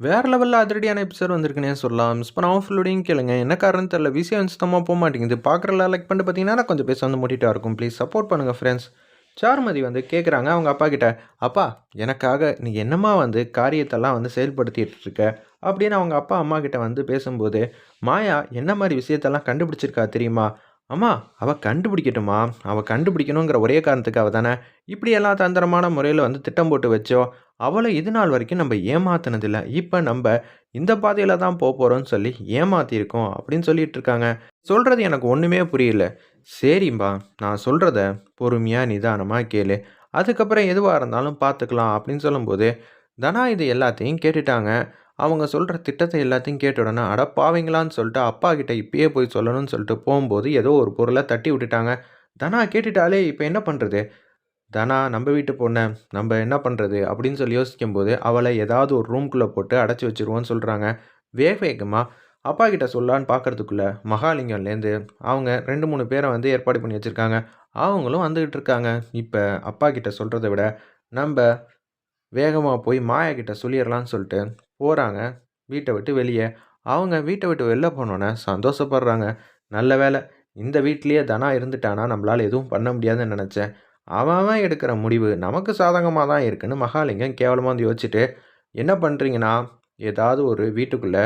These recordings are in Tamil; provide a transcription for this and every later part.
வேறு லெவலில் அதிரடியான எபிசோட் வந்திருக்குன்னே சொல்லலாம். மிஸ் பண்ணாம ஃபுல்லோடையும் கேளுங்க. என்ன காரணம் தெரியல. விஷயம் சுத்தமாக போக மாட்டேங்குது பார்க்குறல லைக் பண்ணிட்டு பார்த்தீங்கன்னா, கொஞ்சம் பேச வந்து மோட்டிவேட்டா இருக்கும். ப்ளீஸ் சப்போர்ட் பண்ணுங்கள் ஃப்ரெண்ட்ஸ். சார்மதி வந்து கேட்குறாங்க அவங்க அப்பா கிட்ட, "அப்பா எனக்காக நீ என்னம்மா வந்து காரியத்தெல்லாம் வந்து செயல்படுத்திட்டு இருக்க?" அப்படின்னு அவங்க அப்பா, அம்மா கிட்ட வந்து பேசும்போது, மாயா என்ன மாதிரி விஷயத்தெல்லாம் கண்டுபிடிச்சிருக்கா தெரியுமா? அம்மா அவள் கண்டுபிடிக்கட்டுமா அவள் கண்டுபிடிக்கணுங்கிற ஒரே காரணத்துக்காக தானே, இப்படியெல்லாம் தந்திரமான முறையில் வந்து திட்டம் போட்டு வச்சோம். அவளை இது நாள் வரைக்கும் நம்ம ஏமாத்தினதில்லை இப்போ நம்ம இந்த பாதையில் தான் போகிறோம்னு சொல்லி ஏமாத்தியிருக்கோம் அப்படின்னு சொல்லிட்டு இருக்காங்க. சொல்கிறது எனக்கு ஒன்றுமே புரியல. சரிம்பா நான் சொல்கிறத பொறுமையாக நிதானமாக கேளு. அதுக்கப்புறம் எதுவாக இருந்தாலும் பார்த்துக்கலாம் அப்படின்னு சொல்லும்போது, தனா இது எல்லாத்தையும் கேட்டுட்டாங்க. அவங்க சொல்கிற திட்டத்தை எல்லாத்தையும் கேட்ட உடனே, அட பாவிங்களான்னு சொல்லிட்டு அப்பா கிட்ட இப்பயே போய் சொல்லணும்னு சொல்லிட்டு போகும்போது ஏதோ ஒரு பொருளை தட்டி விட்டுட்டாங்க. தனா கேட்டுட்டாலே இப்போ என்ன பண்ணுறது தனா நம்ம வீட்டு பொண்ணை நம்ம என்ன பண்ணுறது அப்படின்னு சொல்லி யோசிக்கும்போது, அவளை ஏதாவது ஒரு ரூம்குள்ளே போட்டு அடைச்சி வச்சுருவோன்னு சொல்கிறாங்க வேக வேகமாக அப்பா கிட்ட சொல்லான்னு பார்க்கறதுக்குள்ள, மகாலிங்கம்லேருந்து அவங்க ரெண்டு மூணு பேரை வந்து ஏற்பாடு பண்ணி வச்சிருக்காங்க. அவங்களும் வந்துக்கிட்டு இருக்காங்க. இப்போ அப்பா கிட்ட சொல்கிறத விட, நம்ம வேகமாக போய் மாயா சொல்லிடலான்னு சொல்லிட்டு போகிறாங்க வீட்டை விட்டு வெளியே அவங்க வீட்டை விட்டு வெளில போனோன்னே சந்தோஷப்படுறாங்க. நல்ல வேலை இந்த வீட்லேயே தனா இருந்துட்டான்னா, நம்மளால் எதுவும் பண்ண முடியாதுன்னு நினச்சேன் அவன் அவன் எடுக்கிற முடிவு நமக்கு சாதகமாக தான் இருக்குன்னு மகாலிங்கம் கேவலமாக வந்து யோசிச்சுட்டு, என்ன பண்ணுறீங்கன்னா ஏதாவது ஒரு வீட்டுக்குள்ளே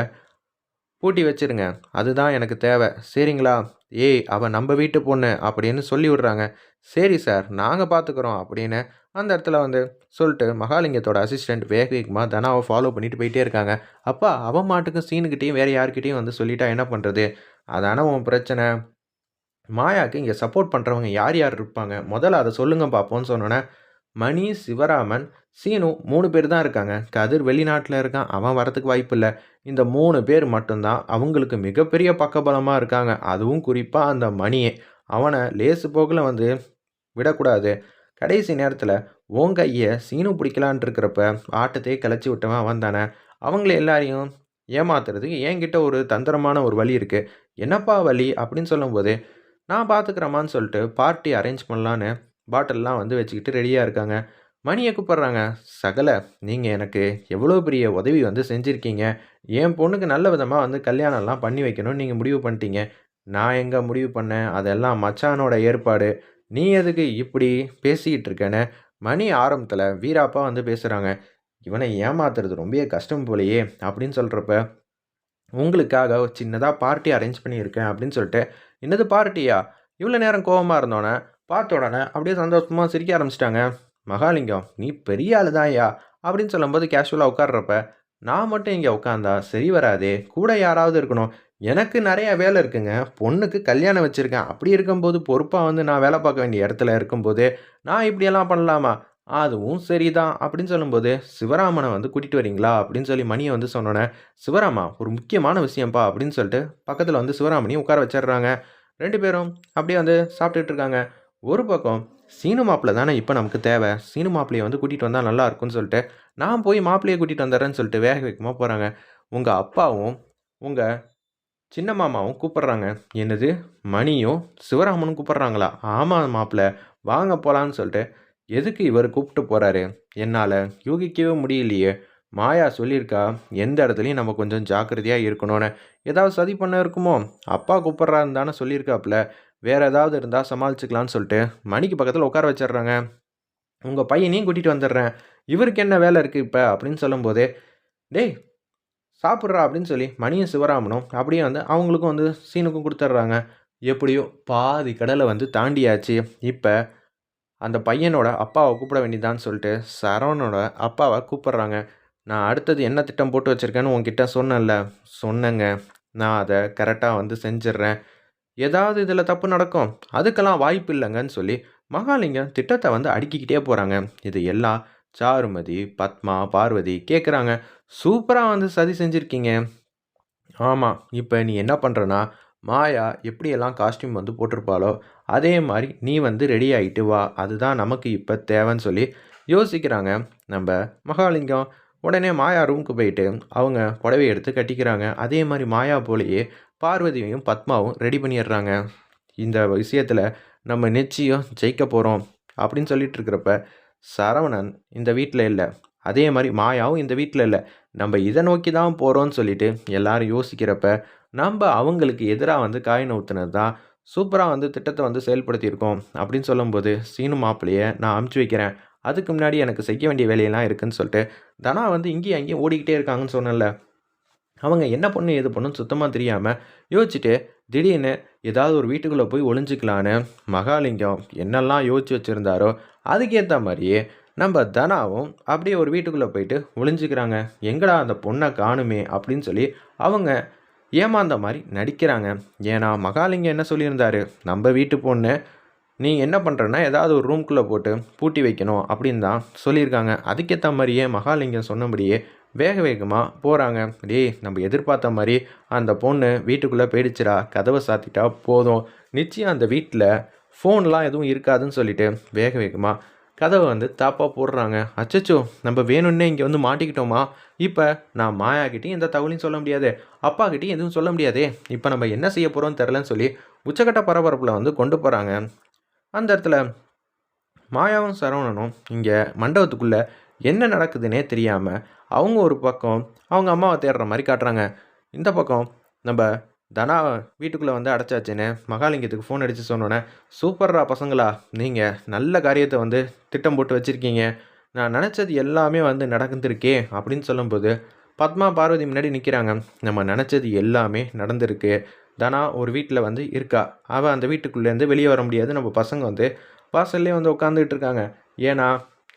பூட்டி வச்சுருங்க. அதுதான் எனக்கு தேவை. சரிங்களா? ஏய்! அவள் நம்ம வீட்டு பொண்ணு அப்படின்னு சொல்லி விடுறாங்க. சரி சார், நாங்கள் பார்த்துக்குறோம் அப்படின்னு அந்த இடத்துல வந்து சொல்லிட்டு மகாலிங்கத்தோட அசிஸ்டண்ட் வேக வேகமாக தனாவை ஃபாலோ பண்ணிட்டு போயிட்டே இருக்காங்க. அப்பா அவன் மாட்டுக்கும் சீனுக்கிட்டேயும் வேறு யார்கிட்டயும் வந்து சொல்லிட்டா என்ன பண்ணுறது அதான உன் பிரச்சனை. மாயாவுக்கு இங்கே சப்போர்ட் பண்ணுறவங்க யார் யார் இருப்பாங்க? முதல்ல அதை சொல்லுங்க பார்ப்போம்னு சொன்னோன்னே மணி, சிவராமன், சீனு மூணு பேர் தான் இருக்காங்க. கதிர் வெளிநாட்டில் இருக்கான். அவன் வரத்துக்கு வாய்ப்பு இல்லை இந்த மூணு பேர் மட்டும்தான் அவங்களுக்கு மிகப்பெரிய பக்கபலமாக இருக்காங்க. அதுவும் குறிப்பாக அந்த மணியே. அவனை லேசு போக்கில் வந்து விடக்கூடாது. கடைசி நேரத்தில் உன் கையை சீனு பிடிக்கலான்ட்டு இருக்கிறப்ப, ஆட்டத்தையே கிளச்சி விட்டவன் அவன் தானே. அவங்கள எல்லாரையும் ஏமாத்துறதுக்கு என்கிட்ட ஒரு தந்திரமான ஒரு வழி இருக்குது என்னப்பா வழி? அப்படின்னு சொல்லும்போது, நான் பார்த்துக்கிறேம்மான்னு சொல்லிட்டு பார்ட்டி அரேஞ்ச் பண்ணலான்னு பாட்டில்லாம் வந்து வச்சுக்கிட்டு ரெடியாக இருக்காங்க. மணியை கூப்பிட்றாங்க "சகல, நீங்கள் எனக்கு எவ்வளோ பெரிய உதவி வந்து செஞ்சுருக்கீங்க என் பொண்ணுக்கு நல்ல விதமாக வந்து கல்யாணம்லாம் பண்ணி வைக்கணும்னு நீங்கள் முடிவு பண்ணிட்டீங்க. நான் எங்கே முடிவு பண்ணேன்? அதெல்லாம் மச்சானோட ஏற்பாடு. நீ எதுக்கு இப்படி பேசிக்கிட்டு இருக்கேன்னு மணி ஆரம்பத்தில் வீராப்பா வந்து பேசுகிறாங்க "இவனை ஏமாத்துறது ரொம்பவே கஷ்டம் போலயே" அப்படின்னு சொல்கிறப்ப "உங்களுக்காக ஒரு பார்ட்டி அரேஞ்ச் பண்ணியிருக்கேன்" அப்படின்னு சொல்லிட்டு, "என்னது பார்ட்டியா?" இவ்வளோ நேரம் கோபமாக இருந்தோன்னே பார்த்த உடனே அப்படியே சந்தோஷமாக சிரிக்க ஆரம்பிச்சிட்டாங்க மகாலிங்கம், "நீ பெரிய ஆள் தான்யா" அப்படின்னு சொல்லும்போது கேஷுவலாக உட்கார்றப்ப, "நான் மட்டும் இங்கே உட்காந்தா சரி வராதே. கூட யாராவது இருக்கணும். எனக்கு நிறையா வேலை இருக்குங்க. பொண்ணுக்கு கல்யாணம் வச்சுருக்கேன் அப்படி இருக்கும்போது பொறுப்பாக வந்து நான் வேலை பார்க்க வேண்டிய இடத்துல இருக்கும்போது, நான் இப்படியெல்லாம் பண்ணலாமா?" "அதுவும் சரிதான்" அப்படின்னு சொல்லும்போது, சிவராமனை வந்து கூட்டிகிட்டு வரீங்களா?" அப்படின்னு சொல்லி மணியை வந்து சொன்னோன்னே "சிவராமா, ஒரு முக்கியமான விஷயம்ப்பா" அப்படின்னு சொல்லிட்டு பக்கத்தில் வந்து சிவராமனையும் உட்கார வச்சிடுறாங்க. ரெண்டு பேரும் அப்படியே வந்து சாப்பிட்டுட்டு இருக்காங்க. ஒரு பக்கம் சீனு மாப்பிள தானே இப்போ நமக்கு தேவை. சீனு மாப்பிளையை வந்து கூட்டிகிட்டு வந்தால் நல்லா இருக்கும்னு சொல்லிட்டு, நான் போய் மாப்பிள்ளையை கூட்டிகிட்டு வந்துடுறேன்னு சொல்லிட்டு வேக வேகமாக போகிறாங்க உங்கள் அப்பாவும், உங்கள் சின்ன மாமாவும் கூப்பிட்றாங்க என்னது? மணியும், சிவராமனும் கூப்பிட்றாங்களா ஆமாம் மாப்பிள, வாங்க போகலான்னு சொல்லிட்டு, எதுக்கு இவர் கூப்பிட்டு போகிறாரு என்னால் யூகிக்கவே முடியலையே. மாயா சொல்லியிருக்கா, எந்த இடத்துலையும் நம்ம கொஞ்சம் ஜாக்கிரதையாக இருக்கணும்னு. ஏதாவது சதி பண்ண இருக்குமோ? அப்பா கூப்பிடுறாருன்னு தானே சொல்லியிருக்காப்ல. வேறு ஏதாவது இருந்தால் சமாளிச்சுக்கலான்னு சொல்லிட்டு, மணிக்கு பக்கத்தில் உட்கார வச்சிடுறாங்க. உங்கள் பையனையும் கூட்டிகிட்டு வந்துடுறேன். இவருக்கு என்ன வேலை இருக்குது இப்போ அப்படின்னு சொல்லும்போதே, "டேய் சாப்பிட்றா" அப்படின்னு சொல்லி மணியும், சிவராமனும் அப்படியே வந்து அவங்களுக்கும் வந்து சீனுக்கும் கொடுத்துட்றாங்க எப்படியோ பாதி கடலை வந்து தாண்டியாச்சு. இப்போ அந்த பையனோட அப்பாவை கூப்பிட வேண்டியதான்னு சொல்லிட்டு, சரவணோட அப்பாவை கூப்பிட்றாங்க "நான் அடுத்தது என்ன திட்டம் போட்டு வச்சுருக்கேன்னு உங்ககிட்ட சொன்னேன்ல." "சொன்னேங்க. நான் அதை கரெக்டாக வந்து செஞ்சுடுறேன். ஏதாவது இதில் தப்பு நடக்கும். அதுக்கெல்லாம் வாய்ப்பு இல்லைங்கன்னு சொல்லி மகாலிங்கம் திட்டத்தை வந்து அடுக்கிக்கிட்டே போகிறாங்க இது எல்லாம் சாருமதி, பத்மா, பார்வதி கேட்குறாங்க. சூப்பராக வந்து சதி செஞ்சுருக்கீங்க ஆமாம் இப்போ நீ என்ன பண்ணுறனா மாயா எப்படியெல்லாம் காஸ்டியூம் வந்து போட்டிருப்பாளோ, அதே மாதிரி நீ வந்து ரெடி ஆகிட்டு வா. அதுதான் நமக்கு இப்போ தேவைன்னு" சொல்லி யோசிக்கிறாங்க நம்ம மகாலிங்கம். உடனே மாயா ரூமுக்கு போயிட்டு, அவங்க புடவைய எடுத்து கட்டிக்கிறாங்க. அதே மாதிரி மாயா போலேயே பார்வதியையும், பத்மாவும் ரெடி பண்ணிடுறாங்க. இந்த விஷயத்தில் நம்ம நிச்சயம் ஜெயிக்க போகிறோம் அப்படின்னு சொல்லிட்டு இருக்கிறப்ப, சரவணன் இந்த வீட்டில் இல்லை அதே மாதிரி மாயாவும் இந்த வீட்டில் இல்லை நம்ம இதை நோக்கி தான் போகிறோம்னு சொல்லிட்டு எல்லாரும் யோசிக்கிறப்ப நம்ம அவங்களுக்கு எதிராக வந்து காய் நவுத்துனது தான் சூப்பராக வந்து திட்டத்தை வந்து செயல்படுத்தியிருக்கோம் அப்படின்னு சொல்லும்போது சீனு மாப்பிள்ளையை நான் அமுச்சு வைக்கிறேன் அதுக்கு முன்னாடி எனக்கு செய்ய வேண்டிய வேலையெல்லாம் இருக்குதுன்னு சொல்லிட்டு தனா வந்து இங்கேயும் அங்கேயும் ஓடிக்கிட்டே இருக்காங்கன்னு சொன்னேன்ல. அவங்க என்ன பண்ணு எது பண்ணுன்னு சுத்தமாக தெரியாமல் யோசிச்சுட்டு திடீர்னு ஏதாவது ஒரு வீட்டுக்குள்ளே போய் ஒளிஞ்சிக்கலான்னு மகாலிங்கம் என்னெல்லாம் யோசிச்சு வச்சுருந்தாரோ அதுக்கேற்ற மாதிரியே நம்ம தனாவும் அப்படியே ஒரு வீட்டுக்குள்ளே போயிட்டு ஒளிஞ்சிக்கிறாங்க. எங்கடா அந்த பொண்ணை காணுமே அப்படின்னு சொல்லி அவங்க ஏமாந்த மாதிரி நடிக்கிறாங்க. ஏன்னா மகாலிங்கம் என்ன சொல்லியிருந்தாரு? நம்ம வீட்டு பொண்ணு நீ என்ன பண்ணுறன்னா ஏதாவது ஒரு ரூம்குள்ளே போட்டு பூட்டி வைக்கணும் அப்படின்னு தான் சொல்லியிருக்காங்க. அதுக்கேற்ற மாதிரியே மகாலிங்கம் சொன்னபடியே வேக வேகமாக போகிறாங்க டேய் நம்ம எதிர்பார்த்த மாதிரி அந்த பொண்ணு வீட்டுக்குள்ளே போயிடுச்சுடா கதவை சாத்திட்டா போதும். நிச்சயம் அந்த வீட்டில் ஃபோன்லாம் எதுவும் இருக்காதுன்னு சொல்லிட்டு வேக வேகமாக கதவை வந்து தாப்பாக போடுறாங்க. அச்சச்சோ நம்ம வேணும்னே இங்கே வந்து மாட்டிக்கிட்டோமா? இப்போ நான் மாயாக்கிட்டையும் எந்த தகவலையும் சொல்ல முடியாது. அப்பாக்கிட்டையும் எதுவும் சொல்ல முடியாதே. இப்போ நம்ம என்ன செய்ய போகிறோம்னு தெரிலன்னு சொல்லி உச்சக்கட்ட பரபரப்பில் வந்து கொண்டு போகிறாங்க அந்த இடத்துல மாயாவும் சரவணனும் இங்கே மண்டபத்துக்குள்ளே என்ன நடக்குதுன்னே தெரியாமல் அவங்க ஒரு பக்கம் அவங்க அம்மாவை தேடுற மாதிரி காட்டுறாங்க. இந்த பக்கம் நம்ம தனா வீட்டுக்குள்ளே வந்து அடைச்சாச்சுன்னு மகாலிங்கத்துக்கு ஃபோன் அடித்து சொன்னோன்னே சூப்பர்ரா பசங்களா நீங்கள் நல்ல காரியத்தை வந்து திட்டம் போட்டு வச்சுருக்கீங்க. நான் நினச்சது எல்லாமே வந்து நடந்துருக்கே அப்படின்னு சொல்லும்போது பத்மா பார்வதி முன்னாடி நிற்கிறாங்க நம்ம நினச்சது எல்லாமே நடந்திருக்கு. தனா ஒரு வீட்டில் வந்து இருக்கா. அவள் அந்த வீட்டுக்குள்ளேருந்து வெளியே வர முடியாது. நம்ம பசங்க வந்து வாசல்லே வந்து உட்காந்துக்கிட்டு இருக்காங்க. ஏன்னா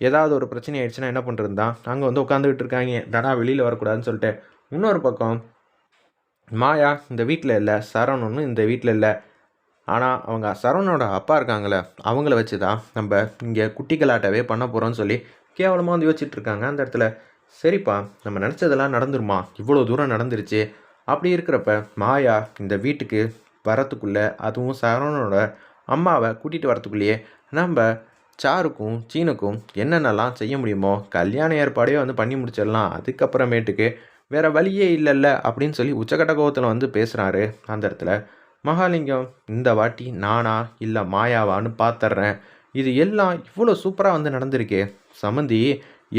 ஏதாவது ஒரு பிரச்சனை ஆயிடுச்சுன்னா என்ன பண்ணுறது தான் அங்கே வந்து உட்காந்துக்கிட்டு இருக்காங்க. தனா வெளியில் வரக்கூடாதுன்னு சொல்லிட்டு இன்னொரு பக்கம் மாயா இந்த வீட்டில் இல்லை. சரவணனும் இந்த வீட்டில் இல்லை. ஆனால் அவங்க சரவணோட அப்பா இருக்காங்களே அவங்கள வச்சு தான் நம்ம இங்கே குட்டி கலாட்டவே பண்ண போகிறோம்னு சொல்லி கேவலமாக வந்து யோசிச்சுட்டு இருக்காங்க அந்த இடத்துல. சரிப்பா நம்ம நினச்சதெல்லாம் நடந்துருமா? இவ்வளோ தூரம் நடந்துருச்சு. அப்படி இருக்கிறப்ப மாயா இந்த வீட்டுக்கு வரத்துக்குள்ளே அதுவும் சரவணனோட அம்மாவை கூட்டிகிட்டு வரத்துக்குள்ளேயே நம்ம சாருக்கும் சீனுக்கும் என்னென்னலாம் செய்ய முடியுமோ கல்யாண ஏற்பாடே வந்து பண்ணி முடிச்சிடலாம். அதுக்கப்புறமேட்டுக்கு வேறு வழியே இல்லைல்ல அப்படின்னு சொல்லி உச்சக்கட்ட கோவத்தில் வந்து பேசுகிறாரு அந்த இடத்துல மகாலிங்கம் இந்த வாட்டி நானா இல்லை மாயாவான்னு பார்த்துட்றேன் இது எல்லாம் இவ்வளோ சூப்பராக வந்து நடந்திருக்கு. சமந்தி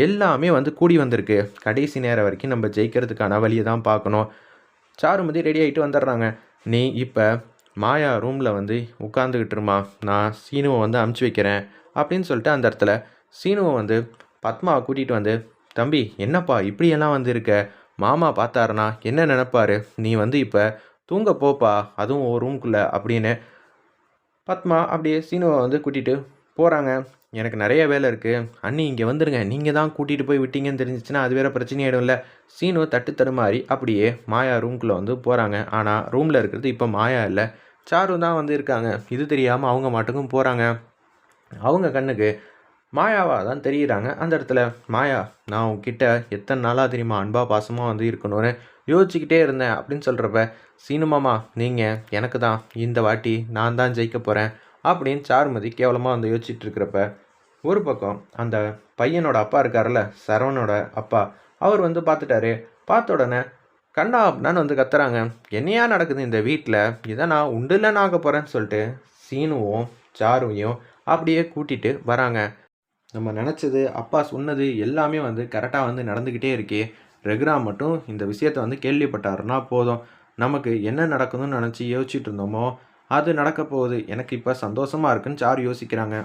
எல்லாமே வந்து கூடி வந்திருக்கு. கடைசி நேரம் வரைக்கும் நம்ம ஜெயிக்கிறதுக்கான வழியை தான் பார்க்கணும். சாருமதி ரெடி ஆகிட்டு வந்துடுறாங்க. நீ இப்போ மாயா ரூமில் வந்து உட்காந்துக்கிட்டு இருமா. நான் சீனுவை வந்து அமுச்சு வைக்கிறேன் அப்படின்னு சொல்லிட்டு அந்த இடத்துல சீனுவை வந்து பத்மாவை கூட்டிகிட்டு வந்து தம்பி என்னப்பா இப்படியெல்லாம் வந்து இருக்க? மாமா பார்த்தாருனா என்ன நினைப்பாரு? நீ வந்து இப்போ தூங்க போப்பா அதுவும் ஒரு ரூம்குள்ளே அப்படின்னு பத்மா அப்படியே சீனுவை வந்து கூட்டிகிட்டு போகிறாங்க எனக்கு நிறைய வேலை இருக்குது அண்ணி இங்கே வந்துடுங்க நீங்கள் தான் கூட்டிகிட்டு போய் விட்டீங்கன்னு தெரிஞ்சிச்சுன்னா அது வேறு பிரச்சனையாயிடும்ல சீனு தட்டு தடுமாறி அப்படியே மாயா ரூம்குள்ளே வந்து போகிறாங்க ஆனால் ரூமில் இருக்கிறது இப்போ மாயா இல்லை. சாரு தான் வந்து இருக்காங்க. இது தெரியாமல் அவங்க மாட்டுக்கும் போகிறாங்க அவங்க கண்ணுக்கு மாயாவாக தான் தெரிகிறாங்க அந்த இடத்துல. மாயா நான் உங்ககிட்ட எத்தனை நாளாக தெரியுமா அன்பா பாசமாக வந்து இருக்கணும்னு யோசிச்சுக்கிட்டே இருந்தேன் அப்படின்னு சொல்கிறப்ப சீனுமாமா நீங்கள் எனக்கு தான் இந்த வாட்டி நான் தான் ஜெயிக்க போகிறேன் அப்படின்னு சாருமதி கேவலமாக வந்து யோசிச்சுட்டு இருக்கிறப்ப ஒரு பக்கம் அந்த பையனோட அப்பா இருக்கார்ல சரவணோட அப்பா. அவர் வந்து பார்த்துட்டாரு. பார்த்த உடனே கண்ணா அப்படின்னு வந்து கத்துறாங்க. என்னையா நடக்குது இந்த வீட்டில் இதை நான் உண்டுலன்னு ஆக போகிறேன்னு சொல்லிட்டு சீனுவும் சாருவையும் அப்படியே கூட்டிகிட்டு வராங்க. நம்ம நினச்சது அப்பா சொன்னது எல்லாமே வந்து கரெக்டாக வந்து நடந்துக்கிட்டே இருக்கே. ரெகுரா மட்டும் இந்த விஷயத்த வந்து கேள்விப்பட்டாருன்னா போதும். நமக்கு என்ன நடக்குதுன்னு நினச்சி யோசிச்சுட்டு இருந்தோமோ அது நடக்க போகுது. எனக்கு இப்போ சந்தோஷமாக இருக்குன்னு சார் யோசிக்கிறாங்க.